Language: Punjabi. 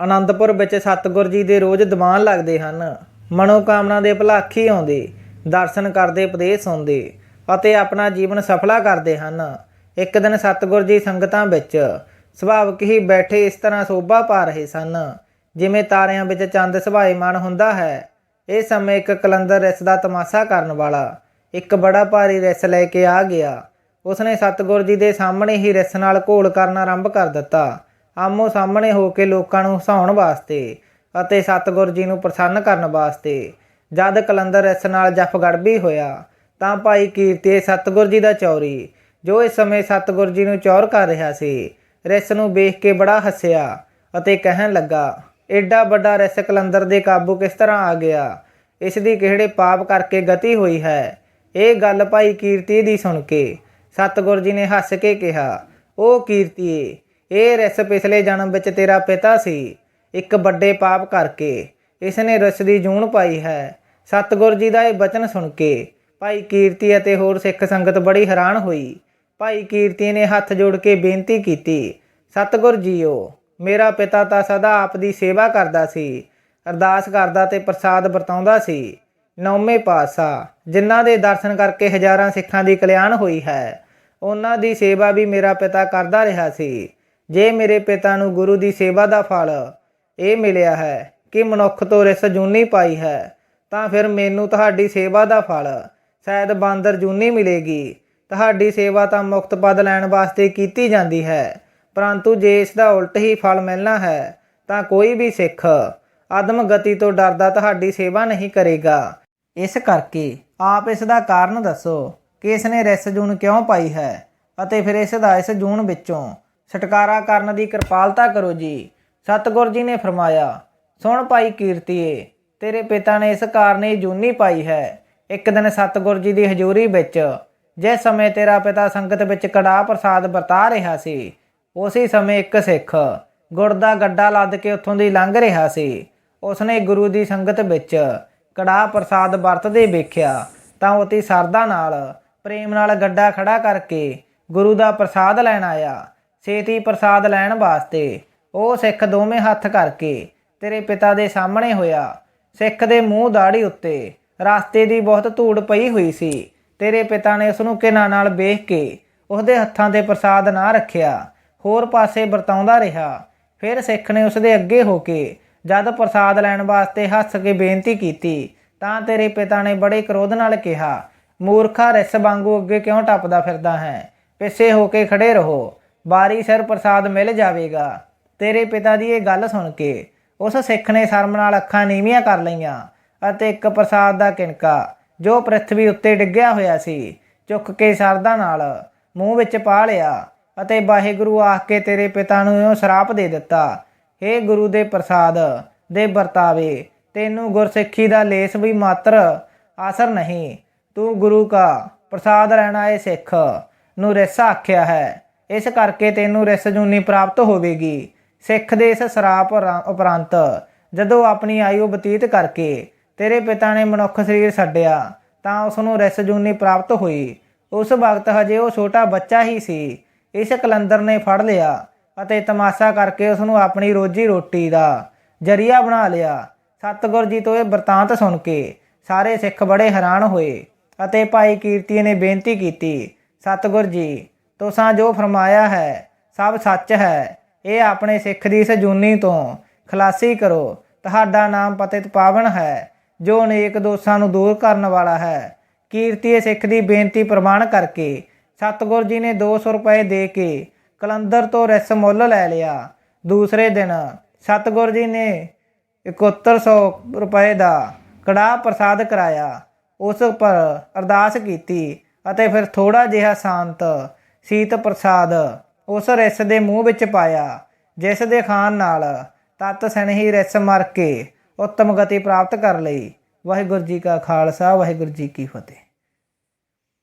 ਅਨੰਦਪੁਰ ਵਿੱਚ ਸਤਿਗੁਰ ਜੀ ਦੇ ਰੋਜ਼ ਦੀਵਾਨ ਲੱਗਦੇ ਹਨ। ਮਨੋਕਾਮਨਾ ਦੇ ਭਲਾਖੀ ਆਉਂਦੇ, ਦਰਸ਼ਨ ਕਰਦੇ, ਉਪਦੇਸ਼ ਸੁਣਦੇ ਅਤੇ ਆਪਣਾ ਜੀਵਨ ਸਫਲਾ ਕਰਦੇ ਹਨ। ਇੱਕ ਦਿਨ ਸਤਿਗੁਰ ਜੀ ਸੰਗਤਾਂ ਵਿੱਚ ਸੁਭਾਵਕ ਹੀ ਬੈਠੇ ਇਸ ਤਰ੍ਹਾਂ ਸੋਭਾ ਪਾ ਰਹੇ ਸਨ, ਜਿਵੇਂ ਤਾਰਿਆਂ ਵਿੱਚ ਚੰਦ ਸੁਭਾਏਮਾਨ ਹੁੰਦਾ ਹੈ। ਇਹ ਸਮੇਂ ਇੱਕ ਕਲੰਦਰ ਰਿਸ ਦਾ ਤਮਾਸ਼ਾ ਕਰਨ ਵਾਲਾ, ਇੱਕ ਬੜਾ ਭਾਰੀ ਰਿਸ ਲੈ ਕੇ ਆ ਗਿਆ। ਉਸਨੇ ਸਤਿਗੁਰ ਜੀ ਦੇ ਸਾਹਮਣੇ ਹੀ ਰਿਸ ਨਾਲ ਘੋਲ ਕਰਨਾ ਆਰੰਭ ਕਰ ਦਿੱਤਾ। ਆਮੋ ਸਾਹਮਣੇ ਹੋ ਕੇ ਲੋਕਾਂ ਨੂੰ ਹਸਾਉਣ ਵਾਸਤੇ ਅਤੇ ਸਤਿਗੁਰ ਜੀ ਨੂੰ ਪ੍ਰਸੰਨ ਕਰਨ ਵਾਸਤੇ। ਜਦ ਕਲੰਦਰ ਇਸ ਨਾਲ ਜਫਗੜਬੀ ਹੋਇਆ, ਤਾਂ ਭਾਈ ਕੀਰਤੀ ਸਤਿਗੁਰ ਜੀ ਦਾ ਚੌਰੀ, ਜੋ ਇਸ ਸਮੇਂ ਸਤਿਗੁਰ ਜੀ ਨੂੰ ਚੌਰ ਕਰ ਰਿਹਾ ਸੀ, ਰਿਸ ਨੂੰ ਵੇਖ ਕੇ ਬੜਾ ਹੱਸਿਆ ਅਤੇ ਕਹਿਣ ਲੱਗਾ ਐਡਾ ਵੱਡਾ ਰਿਸ ਕਲੰਦਰ ਦੇ ਕਾਬੂ ਕਿਸ ਤਰ੍ਹਾਂ ਆ ਗਿਆ? ਇਸ ਦੀ ਕਿਹੜੇ ਪਾਪ ਕਰਕੇ ਗਤੀ ਹੋਈ ਹੈ? ਇਹ ਗੱਲ ਭਾਈ ਕੀਰਤੀ ਦੀ ਸੁਣ ਕੇ ਸਤਿਗੁਰ ਜੀ ਨੇ ਹੱਸ ਕੇ ਕਿਹਾ, ਉਹ ਕੀਰਤੀਏ ਇਹ ਰਿਸ ਪਿਛਲੇ ਜਨਮ ਵਿੱਚ ਤੇਰਾ ਪਿਤਾ ਸੀ। ਇੱਕ ਵੱਡੇ ਪਾਪ ਕਰਕੇ ਇਸ ਨੇ ਰਿਸ ਦੀ ਜੂਨ ਪਾਈ ਹੈ। ਸਤਿਗੁਰ ਜੀ ਦਾ ਇਹ ਬਚਨ ਸੁਣ ਕੇ ਭਾਈ ਕੀਰਤੀ ਅਤੇ ਹੋਰ ਸਿੱਖ ਸੰਗਤ ਬੜੀ ਹੈਰਾਨ ਹੋਈ। ਭਾਈ ਕੀਰਤੀ ਨੇ ਹੱਥ ਜੋੜ ਕੇ ਬੇਨਤੀ ਕੀਤੀ, ਸਤਿਗੁਰ ਜੀਓ, ਮੇਰਾ ਪਿਤਾ ਤਾਂ ਸਦਾ ਆਪ ਦੀ ਸੇਵਾ ਕਰਦਾ ਸੀ, ਅਰਦਾਸ ਕਰਦਾ ਤੇ ਪ੍ਰਸਾਦ ਵਰਤਾਉਂਦਾ ਸੀ। ਨੌਵੇਂ ਪਾਤਸ਼ਾਹ, ਜਿਨ੍ਹਾਂ ਦੇ ਦਰਸ਼ਨ ਕਰਕੇ ਹਜ਼ਾਰਾਂ ਸਿੱਖਾਂ ਦੀ ਕਲਿਆਣ ਹੋਈ ਹੈ, ਉਹਨਾਂ ਦੀ ਸੇਵਾ ਵੀ ਮੇਰਾ ਪਿਤਾ ਕਰਦਾ ਰਿਹਾ ਸੀ। ਜੇ ਮੇਰੇ ਪਿਤਾ ਨੂੰ ਗੁਰੂ ਦੀ ਸੇਵਾ ਦਾ ਫਲ ਇਹ ਮਿਲਿਆ ਹੈ ਕਿ ਮਨੁੱਖ ਤੋਂ ਰਿਸ ਜੂਨੀ ਪਾਈ ਹੈ, ਤਾਂ ਫਿਰ ਮੈਨੂੰ ਤੁਹਾਡੀ ਸੇਵਾ ਦਾ ਫਲ, ਸ਼ਾਇਦ ਬਾਂਦਰ ਜੂਨੀ ਮਿਲੇਗੀ। ਤੁਹਾਡੀ ਸੇਵਾ ਤਾਂ ਮੁਕਤ ਪਦ ਲੈਣ ਵਾਸਤੇ ਕੀਤੀ ਜਾਂਦੀ ਹੈ, ਪਰੰਤੂ ਜੇ ਇਸ ਦਾ ਉਲਟ ਹੀ ਫਲ ਮਿਲਣਾ ਹੈ, ਤਾਂ ਕੋਈ ਵੀ ਸਿੱਖ ਆਦਮ ਗਤੀ ਤੋਂ ਡਰਦਾ ਤੁਹਾਡੀ ਸੇਵਾ ਨਹੀਂ ਕਰੇਗਾ। ਇਸ ਕਰਕੇ ਆਪ ਇਸ ਦਾ ਕਾਰਨ ਦੱਸੋ ਕਿ ਇਸ ਨੇ ਰਿਸ ਜੂਨ ਕਿਉਂ ਪਾਈ ਹੈ ਅਤੇ ਫਿਰ ਇਸ ਦਾ ਇਸ ਜੂਨ ਵਿੱਚੋਂ ਛਟਕਾਰਾ ਕਰਨ ਦੀ ਕਿਰਪਾਲਤਾ ਕਰੋ ਜੀ। ਸਤਿਗੁਰ ਜੀ ਨੇ ਫਰਮਾਇਆ, ਸੁਣ ਭਾਈ ਕੀਰਤੀਏ, ਤੇਰੇ ਪਿਤਾ ਨੇ ਇਸ ਕਾਰਨ ਇਹ ਜੂਨੀ ਪਾਈ ਹੈ। ਇੱਕ ਦਿਨ ਸਤਿਗੁਰ ਜੀ ਦੀ ਹਜ਼ੂਰੀ ਵਿੱਚ, ਜਿਸ ਸਮੇਂ ਤੇਰਾ ਪਿਤਾ ਸੰਗਤ ਵਿੱਚ ਕੜਾ ਪ੍ਰਸਾਦ ਵਰਤਾ ਰਿਹਾ ਸੀ, ਉਸੇ ਸਮੇਂ ਇੱਕ ਸਿੱਖ ਗੁੜ ਦਾ ਗੱਡਾ ਲੱਦ ਕੇ ਉੱਥੋਂ ਦੀ ਲੰਘ ਰਿਹਾ ਸੀ। ਉਸਨੇ ਗੁਰੂ ਦੀ ਸੰਗਤ ਵਿੱਚ ਕੜਾ ਪ੍ਰਸਾਦ ਵਰਤਦੇ ਵੇਖਿਆ, ਤਾਂ ਉਤੀ ਸਰਦਾ ਨਾਲ, ਪ੍ਰੇਮ ਨਾਲ ਗੱਡਾ ਖੜਾ ਕਰਕੇ ਗੁਰੂ ਦਾ ਪ੍ਰਸਾਦ ਲੈਣ ਆਇਆ। ਛੇਤੀ ਪ੍ਰਸਾਦ ਲੈਣ ਵਾਸਤੇ। ਉਹ ਸਿੱਖ ਦੋਵੇਂ ਹੱਥ ਕਰਕੇ ਤੇਰੇ ਪਿਤਾ ਦੇ ਸਾਹਮਣੇ ਹੋਇਆ। ਸਿੱਖ ਦੇ ਮੂੰਹ ਦਾੜੀ ਉੱਤੇ ਰਾਸਤੇ ਦੀ ਬਹੁਤ ਧੂੜ ਪਈ ਹੋਈ ਸੀ। ਤੇਰੇ ਪਿਤਾ ਨੇ ਉਸ ਨੂੰ ਕਿਨਾਂ ਨਾਲ ਵੇਖ ਕੇ ਉਸਦੇ ਹੱਥਾਂ ਤੇ ਪ੍ਰਸਾਦ ਨਾ ਰੱਖਿਆ। ਹੋਰ ਪਾਸੇ ਵਰਤਾਉਂਦਾ ਰਿਹਾ। ਫਿਰ ਸਿੱਖ ਨੇ ਉਸਦੇ ਅੱਗੇ ਹੋ ਕੇ ਜਦ ਪ੍ਰਸਾਦ ਲੈਣ ਵਾਸਤੇ ਹੱਸ ਕੇ ਬੇਨਤੀ ਕੀਤੀ, ਤਾਂ ਤੇਰੇ ਪਿਤਾ ਨੇ ਬੜੇ ਕ੍ਰੋਧ ਨਾਲ ਕਿਹਾ, ਮੂਰਖਾ, ਰਿਸ ਵਾਂਗੂ ਅੱਗੇ ਕਿਉਂ ਟੱਪਦਾ ਫਿਰਦਾ ਹੈ? ਪਿੱਛੇ ਹੋ ਕੇ ਖੜੇ ਰਹੋ। ਬਾਰੀ ਸਿਰ ਪ੍ਰਸਾਦ ਮਿਲ ਜਾਵੇਗਾ। ਤੇਰੇ ਪਿਤਾ ਦੀ ਇਹ ਗੱਲ ਸੁਣ ਕੇ ਉਸ ਸਿੱਖ ਨੇ ਸ਼ਰਮ ਨਾਲ ਅੱਖਾਂ ਨੀਵੀਆਂ ਕਰ ਲਈਆਂ ਅਤੇ ਇੱਕ ਪ੍ਰਸਾਦ ਦਾ ਕਿਣਕਾ, ਜੋ ਪ੍ਰithvi ਉੱਤੇ ਡਿੱਗਿਆ ਹੋਇਆ ਸੀ, ਚੁੱਕ ਕੇ ਸਰਦਾ ਨਾਲ ਮੂੰਹ ਵਿੱਚ ਪਾ ਲਿਆ ਅਤੇ ਵਾਹਿਗੁਰੂ ਆਖ ਕੇ ਤੇਰੇ ਪਿਤਾ ਨੂੰ ਇਹੋ ਸ਼ਰਾਪ ਦੇ ਦਿੱਤਾ हे ਗੁਰੂ ਦੇ ਪ੍ਰਸਾਦ ਦੇ ਵਰਤਾਵੇ, ਤੈਨੂੰ ਗੁਰਸਿੱਖੀ ਦਾ ਲੇਸ ਵੀ ਮਾਤਰ ਆਸਰ ਨਹੀਂ। ਤੂੰ ਗੁਰੂ ਕਾ ਪ੍ਰਸਾਦ ਲੈਣਾ ਏ ਸਿੱਖ ਨੂੰ ਰਿਸ ਆਖਿਆ ਹੈ। ਇਸ ਕਰਕੇ ਤੈਨੂੰ ਰਿਸ ਜੂਨੀ ਪ੍ਰਾਪਤ ਹੋਵੇਗੀ। ਸਿੱਖ ਦੇ ਇਸ ਸਰਾਪ ਉਪਰੰਤ ਜਦੋਂ ਆਪਣੀ ਆਯੂ ਬਤੀਤ ਕਰਕੇ ਤੇਰੇ ਪਿਤਾ ਨੇ ਮਨੁੱਖ ਸਰੀਰ ਛੱਡਿਆ ਤਾਂ ਉਸ ਨੂੰ ਰਿਸ ਜੂਨੀ ਪ੍ਰਾਪਤ ਹੋਈ। ਉਸ ਵਕਤ ਹਜੇ ਉਹ ਛੋਟਾ ਬੱਚਾ ਹੀ ਸੀ। ਇਸ ਕਲੰਦਰ ਨੇ ਫੜ ਲਿਆ ਅਤੇ ਤਮਾਸ਼ਾ ਕਰਕੇ ਉਸ ਨੂੰ ਆਪਣੀ ਰੋਜੀ ਰੋਟੀ ਦਾ ਜਰੀਆ ਬਣਾ ਲਿਆ। ਸਤਿਗੁਰ ਜੀ ਤੋਂ ਇਹ ਵਰਤਾਂਤ ਸੁਣ ਕੇ ਸਾਰੇ ਸਿੱਖ ਬੜੇ ਹੈਰਾਨ ਹੋਏ ਅਤੇ ਭਾਈ ਕੀਰਤੀ ਨੇ ਬੇਨਤੀ ਕੀਤੀ, ਸਤਿਗੁਰ ਜੀ ਤੁਸਾਂ ਜੋ ਫਰਮਾਇਆ ਹੈ, ਸਭ ਸੱਚ ਹੈ। ਇਹ ਆਪਣੇ ਸਿੱਖ ਦੀ ਸਜੂਨੀ ਤੋਂ ਖਲਾਸੀ ਕਰੋ। ਤੁਹਾਡਾ ਨਾਮ ਪਤਿਤ ਪਾਵਨ ਹੈ, ਜੋ ਅਨੇਕ ਦੋਸ਼ਾਂ ਨੂੰ ਦੂਰ ਕਰਨ ਵਾਲਾ ਹੈ। ਕੀਰਤੀ ਸਿੱਖ ਦੀ ਬੇਨਤੀ ਪ੍ਰਮਾਣ ਕਰਕੇ ਸਤਿਗੁਰ ਜੀ ਨੇ 200 ਰੁਪਏ ਦੇ ਕੇ ਕਲੰਦਰ ਤੋਂ ਰਿਸ ਮੁੱਲ ਲੈ ਲਿਆ। ਦੂਸਰੇ ਦਿਨ ਸਤਿਗੁਰ ਜੀ ਨੇ 7100 ਰੁਪਏ ਦਾ ਕੜਾਹ ਪ੍ਰਸਾਦ ਕਰਾਇਆ। ਉਸ ਪਰ ਅਰਦਾਸ ਕੀਤੀ ਅਤੇ ਫਿਰ ਥੋੜਾ ਜਿਹਾ ਸ਼ਾਂਤ ਸੀਤ ਪ੍ਰਸਾਦ, ਉਸ ਰਿਸ ਦੇ ਮੂੰਹ ਵਿੱਚ ਪਾਇਆ, ਜਿਸ ਦੇ ਖਾਣ ਨਾਲ ਤਤ ਸਨਹੀ ਰਿਸ ਮਰ ਕੇ ਉੱਤਮ ਗਤੀ ਪ੍ਰਾਪਤ ਕਰ ਲਈ। ਵਾਹਿਗੁਰੂ ਜੀ ਕਾ ਖਾਲਸਾ, ਵਾਹਿਗੁਰੂ ਜੀ ਕੀ ਫਤਿਹ।